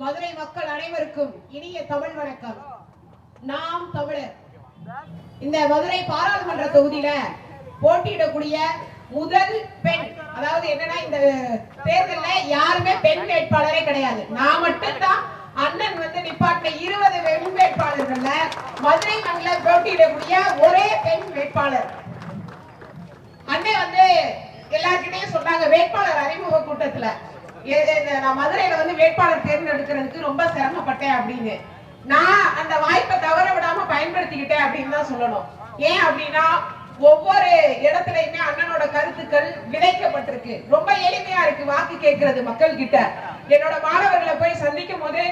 மதுரை மக்கள் அனைவருக்கும் இனிய தமிழ் வணக்கம். நாம் தமிழர். இந்த மதுரை பாராளுமன்ற தொகுதியில போட்டியிடக்கூடிய முதல் பெண் அதாவது என்னன்னா இந்த தேர்தல்ல யாருமே பெண் வேட்பாளரே கிடையாது. நான் மட்டும்தான் அண்ணன் வந்து நிப்பாட்டின இருபது பெண் வேட்பாளர்கள்ல மதுரை மண்ணில் போட்டியிடக்கூடிய ஒரே பெண் வேட்பாளர். அண்ணன் வந்து எல்லாருக்கிட்டையும் சொன்னாங்க வேட்பாளர் அறிமுக கூட்டத்துல. நான் மதுரையில வந்து வேட்பாளர் தேர்ந்தெடுக்கிறதுக்கு ரொம்ப சிரமப்பட்டேன் அப்படின்னு. நான் அந்த வாய்ப்பை தவற விடாம பயன்படுத்திக்கிட்டேன் அப்படின்னு தான் சொல்லணும். ஏன் அப்படின்னா ஒவ்வொரு இடத்துலயுமே அண்ணனோட கருத்துக்கள் விதைக்கப்பட்டிருக்கு. ரொம்ப எளிமையா இருக்கு வாக்கு கேட்கறது மக்கள் கிட்ட என்னோட மாணவர்களை போய் சந்திக்கும் போது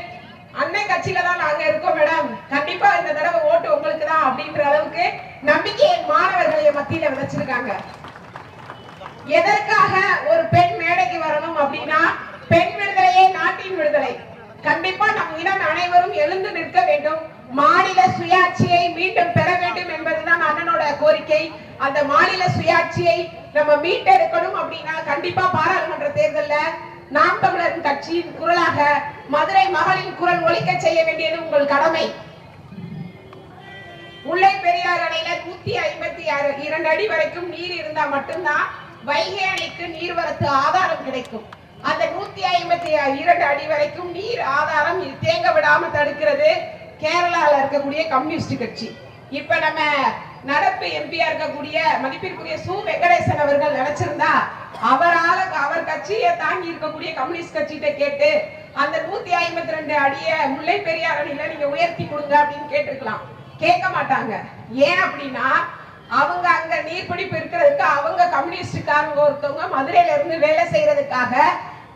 அண்ணன் கட்சியில தான் நாங்க இருக்கோம் மேடம். கண்டிப்பா இந்த தடவை ஓட்டு உங்களுக்கு தான் அப்படின்ற அளவுக்கு நம்பிக்கை மாணவர்களை மத்தியில விதைச்சிருக்காங்க. எதற்காக ஒரு பெண் வரணும் அப்படின்னா பெண் விடுதலையே நாட்டின் விடுதலை. கண்டிப்பா நம் இனம் அனைவரும் எழுந்து நிற்க வேண்டும். மாநில சுயாட்சியை மீண்டும் பெற வேண்டும் என்பதுதான் அண்ணனோட கோரிக்கை. அந்த மாநில சுயாட்சியை நம்ம மீட்டெடுக்கணும் அப்படின்னா கண்டிப்பா பாராளுமன்ற தேர்தலில் நாம் தமிழர் கட்சியின் குரலாக மதுரை மகளின் குரல் ஒழிக்க செய்ய வேண்டியது உங்கள் கடமை. முல்லை பெரியார் அணையில நூத்தி ஐம்பத்தி ஆறு இரண்டு அடி வரைக்கும் நீர் இருந்தா மட்டும்தான் வைகை அணைக்கு நீர்வரத்து ஆதாரம் கிடைக்கும். அந்த நூத்தி ஐம்பத்தி இரண்டு அடி வரைக்கும் நீர் ஆதாரம் தேங்க விடாம தடுக்கிறது. கேரளால இருக்கக்கூடிய கம்யூனிஸ்ட் கட்சி. இப்ப நம்ம நடப்பு எம்பியா இருக்கக்கூடிய மதிப்பிற்குரிய சு. வெங்கடேசன் அவர்கள் நினைச்சிருந்தா அவரால் அவர் கட்சியை தாங்கி இருக்கக்கூடிய கம்யூனிஸ்ட் கட்சிகிட்ட கேட்டு அந்த நூத்தி ஐம்பத்தி ரெண்டு அடிய முல்லை பெரியார் அணியில நீங்க உயர்த்தி கொடுங்க அப்படின்னு கேட்டிருக்கலாம். கேட்க மாட்டாங்க. ஏன் அப்படின்னா அவங்க அங்க நீர்பிடிப்பு இருக்கிறதுக்கு அவங்க கம்யூனிஸ்டுக்காரங்க ஒருத்தவங்க மதுரையில இருந்து வேலை செய்யறதுக்காக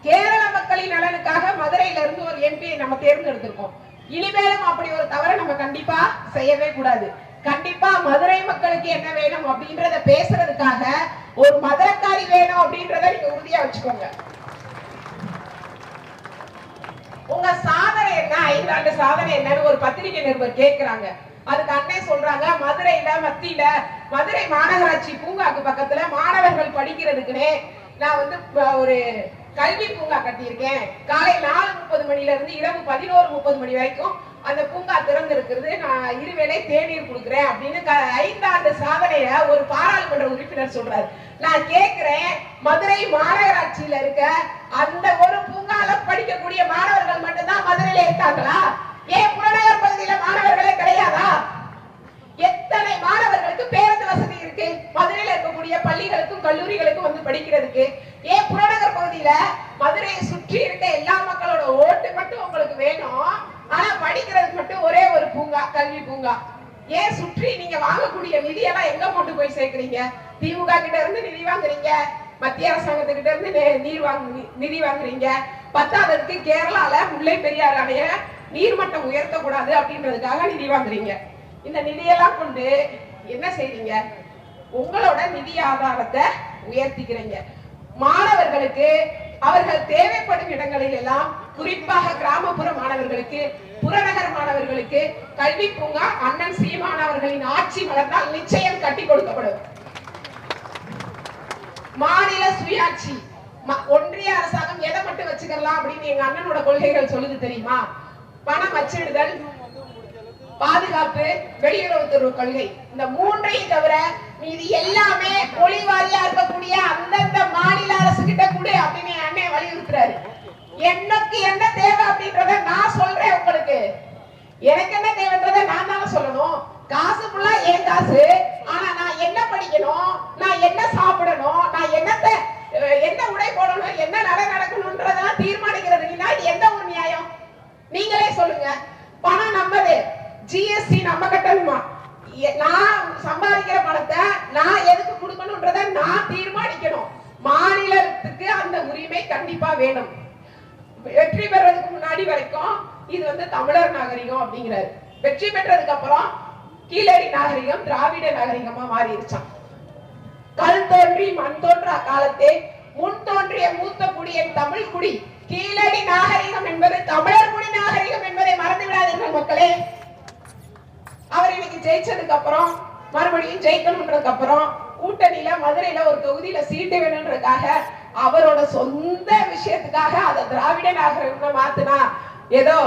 கேரள மக்களின் நலனுக்காக மதுரையில இருந்து ஒரு எம்பியை நம்ம தேர்ந்தெடுத்திருக்கோம். இனிமேலும் அப்படி ஒரு தவறை நம்ம கண்டிப்பா செய்யவே கூடாது. கண்டிப்பா மதுரை மக்களுக்கு என்ன வேணும் அப்படின்றத பேசுறதுக்காக ஒரு மதுரக்காரி வேணும் அப்படின்றத நீங்க உறுதியா வச்சுக்கோங்க. உங்க சாதனை என்ன? ஐந்தாண்டு சாதனை என்னன்னு ஒரு பத்திரிகை நிருபர் கேட்கிறாங்க அதுக்கு அண்ணே சொல்றாங்க மதுரையில மத்தியில மதுரை மாநகராட்சி பூங்காக்கு பக்கத்துல மாணவர்கள் படிக்கிறதுக்குனே நான் வந்து ஒரு கல்வி பூங்கா கட்டியிருக்கேன். காலை நாலு முப்பது மணில இருந்து இரவு பதினோரு முப்பது மணி வரைக்கும் அந்த பூங்கா திறந்து இருக்கிறது நான் இருவேளை தேநீர் கொடுக்குறேன் அப்படின்னு க- ஐந்தாண்டு சாதனைய ஒரு பாராளுமன்ற உறுப்பினர் சொல்றாரு. நான் கேட்கிறேன் மதுரை மாநகராட்சியில இருக்க அந்த ஒரு பூங்கால படிக்கக்கூடிய மாணவர்கள் மட்டும்தான் மதுரையில இருக்காங்களா ஏன் புறநகர் பகுதியில மாணவர்களே கிடையாதா எத்தனை மாணவர்களுக்கு பேருந்து வசதி இருக்கு மதுரையில இருக்கக்கூடிய கல்லூரிகளுக்கு வந்து படிக்கிறதுக்கு ஏன் புறநகர் பகுதியில மதுரையை சுற்றி இருக்க எல்லா மக்களோட ஓட்டு மட்டும் உங்களுக்கு வேணும். ஆனா படிக்கிறதுக்கு மட்டும் ஒரே ஒரு பூங்கா கல்வி பூங்கா. ஏன் சுற்றி நீங்க வாங்கக்கூடிய நிதியெல்லாம் எங்க கொண்டு போய் சேர்க்கறீங்க? திமுக கிட்ட இருந்து நிதி வாங்குறீங்க. மத்திய அரசாங்கத்துக்கிட்ட இருந்து நே- நீர் வாங்கு நிதி வாங்குறீங்க. பத்தாவதுக்கு கேரளால முல்லை பெரியார் அணைய நீர்மட்டம் உயர்த்தக்கூடாது அப்படின்றதுக்காக நிதி வாங்குறீங்க. இந்த நிதியெல்லாம் கொண்டு என்ன செய்றீங்க? உங்களோட நிதி ஆதாரத்தை உயர்த்திக்கிறீங்க. மாணவர்களுக்கு அவர்கள் தேவைப்படும் இடங்களில் எல்லாம் குறிப்பாக கிராமப்புற மாணவர்களுக்கு புறநகர் மாணவர்களுக்கு கல்வி பூங்கா அண்ணன் சீமானவர்களின் ஆட்சி வளர்ந்தால் நிச்சயம் கட்டி கொடுக்கப்படும். மாநில சுயாட்சி. ம- ஒன்றிய அரசாங்கம் எதை மட்டும் வச்சுக்கலாம் அப்படின்னு எங்க அண்ணனோட கொள்கைகள் சொல்லுது தெரியுமா? பணம் அச்சிடுதல் பாதுகாப்பு வெளியுறவுத்துறை கொள்கை. இந்த மூன்றையும் தவிர மீதி எல்லாமே மொழிவாரியா இருக்கக்கூடிய அந்தந்த மாநில அரசு கிட்ட கூட அப்படின்னு என் அண்ணன் வலியுறுத்துறாரு. எனக்கு என்ன தேவை அப்படின்றத நான் சொல்றேன் உங்களுக்கு. எனக்கு என்ன தேவைன்றத நான் தானே சொல்லணும். காசு ஃபுல்லா என் காசு ஆனா நான் என்ன படிக்கணும் நான் என்ன சாப்பிடணும் நான் என்னத்தை அஹ், என்ன உடை போடணும் என்ன நட நடக்கணும்ன்றதெல்லாம் தீர்மானிக்கிறது நீனா இது எந்த ஒரு நியாயம் நீங்களே சொல்லுங்க பணம் நம்மது ஜிஎஸ்டி நம்ம கட்டணுமா எ- நான் சம்பாதிக்கிற பணத்தை நான் எதுக்கு கொடுக்கணும்ன்றத நான் தீர்மானிக்கணும் மாநிலத்துக்கு அந்த உரிமை கண்டிப்பா வேணும். வெற்றி பெறதுக்கு முன்னாடி வரைக்கும் இது வந்து தமிழர் நாகரிகம் அப்படிங்கிறாரு. வெற்றி பெற்றதுக்கு அப்புறம் கீழடி நாகரிகம் திராவிட நாகரிகமா மாறிடுச்சான் கல் தோன்றி மண் தோன்றா காலத்தே முன் தோன்றிய மூத்த குடியின் தமிழ் குடி. கீழடி நாகரிகம் என்பது தமிழர் குடி நாகரிகம் என்பதை மறந்து விடாதீர்கள் மக்களே. அவர் இன்னைக்கு ஜெயிச்சதுக்கு அப்புறம் மறுபடியும் ஜெயிக்கணும்ன்றதுக்கு அப்புறம் கூட்டணியில மதுரையில ஒரு தொகுதியில சீட்டு வேணும்ன்றதுக்காக அவரோட சொந்த விஷயத்துக்காக அதை திராவிட நாகரிகம்னு மாத்தினா ஏதோ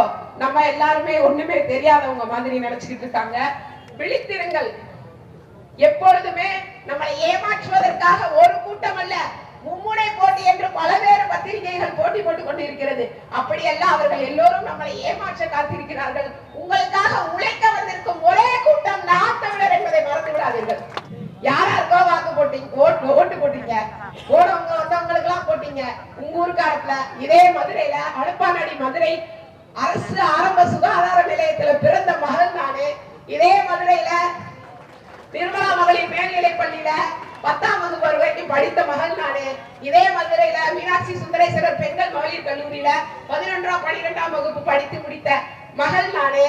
நம்ம எல்லாருமே ஒண்ணுமே தெரியாதவங்க மாதிரி நினைச்சுக்கிட்டு இருக்காங்க. விழித்திருங்கள். எப்பொழுதுமே நம்மளை ஏமாற்றுவதற்காக ஒரு கூட்டம் அல்ல மும்முனை போட்டி என்று பலவேறு பத்திரிகைகள் போட்டி போட்டுக் கொண்டிருக்கிறது. அப்படியெல்லாம் அவர்கள் எல்லோரும் நம்மளை ஏமாற்ற காத்திருக்கிறார்கள். உங்களுக்காக உழைக்க வந்திருக்கும் ஒரே கூட்டம் நாம் தமிழர் என்பதை மறந்து விடாதீர்கள் யாராருக்கோ வாக்கு போட்டீங்க ஓட்டு ஓட்டு போட்டீங்க போனவங்க வந்தவங்களுக்கு எல்லாம் போட்டீங்க உங்க ஊருக்காரத்துல இதே மதுரையில அடுப்பானடி மதுரை அரசு ஆரம்ப சுகாதார நிலையத்துல பிறந்த மகள் நானு. இதே மதுரையில திருமலா மகளிர் மேல்நிலை பள்ளியில பத்தாம் வகுப்பு வரைக்கும் படித்த மகள் நானு. இதே மதுரையில மீனாட்சி சுந்தரேஸ்வரர் பெண்கள் மகளிர் கல்லூரியில பதினொன்றாம் பனிரெண்டாம் வகுப்பு படித்து முடித்த மகள் நானு.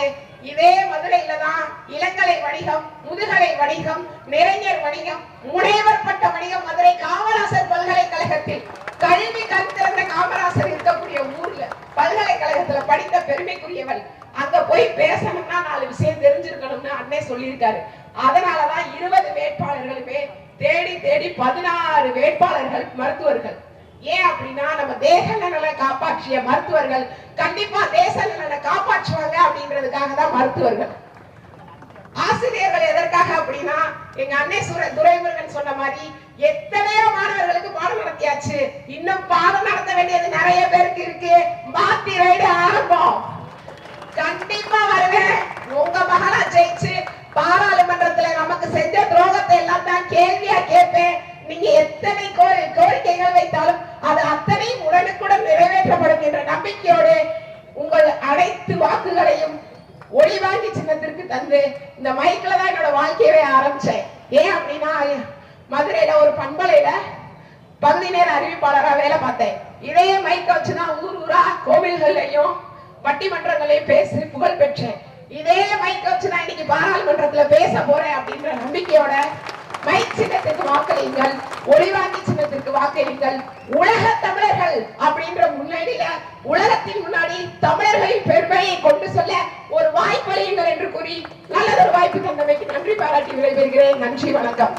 இதே மதுரையில தான் இளங்கலை வணிகம் முதுகலை வணிகம் நிறைஞர் வணிகம் முனைவர் பட்ட வணிகம் மதுரை காமராசர் பல்கலைக்கழகத்தில். கல்வி கண் திறந்த காமராசர் இருக்கக்கூடிய ஊர்ல பல்கலைக்கழகத்துல படித்த பெருமைக்குரியவள் அங்க போய் பேசணும்னா நாலு விஷயம் தெரிஞ்சிருக்கணும்னு அண்ணே சொல்லியிருக்காரு. அதனாலதான் இருபது வேட்பாளர்களுமே தேடி தேடி பதினாறு வேட்பாளர்கள் மருத்துவர்கள். ஏன் அப்படின்னா நம்ம தேச நலனை காப்பாற்றிய மருத்துவர்கள் கண்டிப்பா தேச நலனை காப்பாற்றுவாங்க அப்படின்றதுக்காக தான் மருத்துவர்கள். ஆசிரியர்கள் எதற்காக அப்படின்னா எங்க அன்னை சுர துரைமுருகன் சொன்ன மாதிரி எத்தனையோ மாணவர்களுக்கு பாடம் நடத்தியாச்சு. இன்னும் பாடம் நடத்த வேண்டியது நிறைய பேருக்கு இருக்கு. மாத்தி ரைடு ஆரம்பம். கண்டிப்பா வருவேன் உங்க மகளா ஜெயிச்சு பாராளுமன்றத்துல நமக்கு செஞ்ச துரோகத்தை எல்லாம் தான் கேள்வியா கேட்பேன். நீங்க எத்தனை கோரிக்கைகள் வைத்தாலும் அது அத்தனையும் உடனுக்குடன் நிறைவேற்றப்படும் என்ற நம்பிக்கையோடு உங்கள் அனைத்து வாக்குகளையும் ஒளிவாங்கி சின்னத்திற்கு தந்து இந்த மைக்கில் தான் என்னோட வாழ்க்கையவே ஆரம்பிச்சேன். ஏன் அப்படின்னா மதுரையில ஒரு பண்பலையில பகுதி நேர அறிவிப்பாளரா வேலை பார்த்தேன். இதே மைக்க வச்சுதான் ஊர் ஊரா கோவில்கள்லயும் பட்டிமன்றங்களையும் பேசி புகழ் பெற்றேன். இதே மைக்க வச்சுதான் இன்னைக்கு பாராளுமன்றத்துல பேச போறேன் அப்படின்ற நம்பிக்கையோட மை சின்னத்துக்கு வாக்களியுங்கள் ஒளிவாங்கி சின்னத்திற்கு வாக்களியுங்கள். உலக தமிழர்கள் அப்படின்ற முன்னாடியில உலகத்தின் முன்னாடி தமிழர்களின் பெருமையை கொண்டு சொல்ல ஒரு வாய்ப்பு என்று கூறி நல்லதொரு வாய்ப்பு தந்தமைக்கு நன்றி பாராட்டி விடைபெறுகிறேன். நன்றி வணக்கம்.